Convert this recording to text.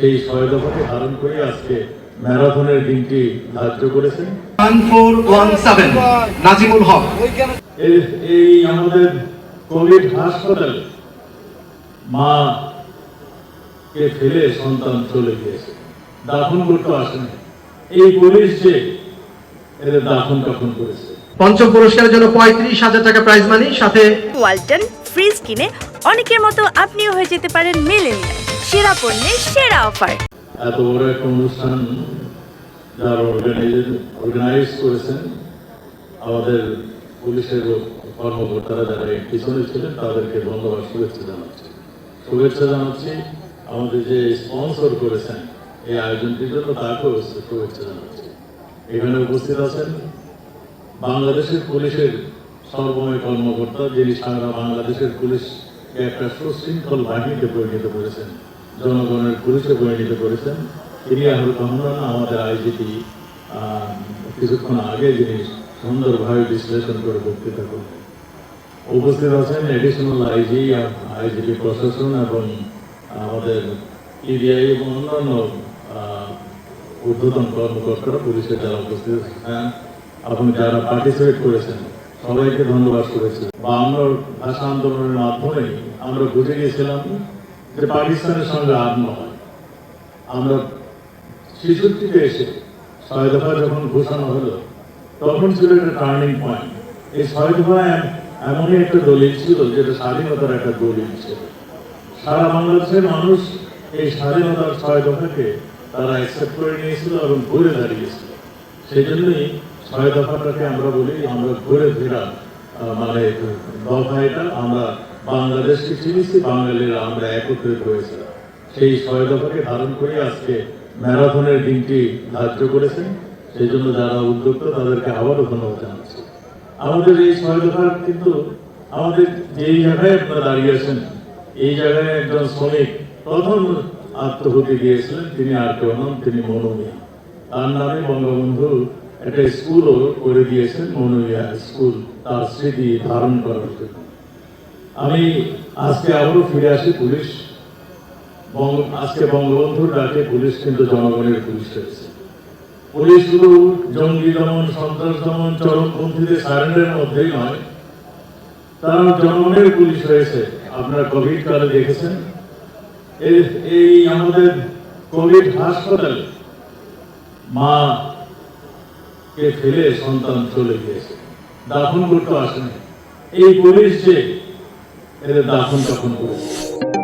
সেই ছয় দফাকে ধারণ করে আজকে ম্যারাথনের দিনটি ধার্য করেছেন। নাজিমুল হক। এই- আমাদের কোভিড হাসপাতালে মা কে ফেলে সন্তান চলে গিয়েছে। দাফন করতে আসেনি। এই পুলিশ যে এদের দাফন কাফন করেছে। পঞ্চম পুরস্কারের জন্য পঁয়ত্রিশ হাজার টাকা প্রাইজ মানি সাথে ওয়ালটন ফ্রিজ কিনে অনেকের মতো আপনিও হয়ে যেতে পারেন মেলেনিয়া সেরা পণ্যের সেরা অফার। এত বড় একটা অনুষ্ঠান যারা অর্গানাইজ করেছেন, আমাদের পুলিশের কর্মকর্তারা যারা এর পিছনে ছিলেন, তাদেরকে ধন্যবাদ, শুভেচ্ছা জানাচ্ছি। শুভেচ্ছা জানাচ্ছি আমাদের যে স্পন্সর করেছেন, এই আয়োজনটির জন্য তাকেও শুভেচ্ছা জানাচ্ছি। এখানে উপস্থিত আছেন বাংলাদেশের পুলিশের সর্বময় কর্মকর্তা যিনি সারা বাংলাদেশের পুলিশকে একটা সুশৃঙ্খল বাহিনীতে পরিণত করেছেন জনগণের পুলিশে পরিণত করেছেন তিনি আর কখনো না, আমাদের আইজিপি কিছুক্ষণ আগে যিনি সুন্দরভাবে বিশ্লেষণ করে বক্তৃতা করলেন। উপস্থিত আছেন এডিশনাল আইজি, আইজিপি প্রশাসন এবং আমাদের ইডিআই এবং অন্যান্য ঊর্ধ্বতন কর্মকর্তারা পুলিশের যারা উপস্থিত আছেন এবং যারা পার্টিসিপেট করেছেন সবাইকে ধন্যবাদ করেছি। বা আমরা ভাষা আন্দোলনের মাধ্যমে আমরা বুঝে গিয়েছিলাম যে পাকিস্তানের সঙ্গে আর নয়। আমরা ছেষট্টিতে এসে ছয় দফা যখন ঘোষণা হলো, তখন ছিল একটা টার্নিং পয়েন্ট এই ছয় দফা এমনই একটা দলিল ছিল যেটা স্বাধীনতার একটা দলিল ছিল। সারা বাংলাদেশের মানুষ এই স্বাধীনতার ছয় দফাকে তারা অ্যাকসেপ্ট করে নিয়েছিল এবং ঘুরে দাঁড়িয়েছিল। সেই জন্যই ছয় দফাটাকে আমরা বলি, আমরা ঘুরে ফেরা মানে দফা এটা, আমরা বাংলাদেশকে চিনেছি, বাঙালিরা আমরা একত্রিত হয়েছিলাম। সেই ছয় দফাকে ধারণ করে আজকে ম্যারাথনের দিনটি ধার্য করেছেন। সেই জন্য যারা উদ্যোক্তা, তাদেরকে আবারও ধন্যবাদ জানাচ্ছি। আমাদের এই ছয় দফার কিন্তু আমাদের যেই জায়গায় আপনারা দাঁড়িয়ে আছেন, এই জায়গায় একজন শ্রমিক প্রথম আত্মহতি দিয়েছিলেন, তিনি আর কেউ নন, তিনি মনোমিয়া তার নামে বঙ্গবন্ধু একটা স্কুলও করে দিয়েছেন মনোমিয়া স্কুল তার স্মৃতি ধারণ করার জন্য। আমি আজকে আবারও ফিরে আসি পুলিশ আজকে বঙ্গবন্ধুর ডাকে পুলিশ, কিন্তু জনগণের পুলিশ হয়েছে পুলিশ শুধু জঙ্গি দমন, সন্ত্রাস দমন, চরমপন্থীদের সারেন্ডের মধ্যেই নয়, তারা জনগণের পুলিশ হয়েছে আপনারা কোভিড কালে দেখেছেন এই আমাদের কোভিড হাসপাতালে মা কে ফেলে সন্তান চলে গিয়েছে। দাফন করতে আসেনি। এই পুলিশ যে, এদের দাফন তখন করেছে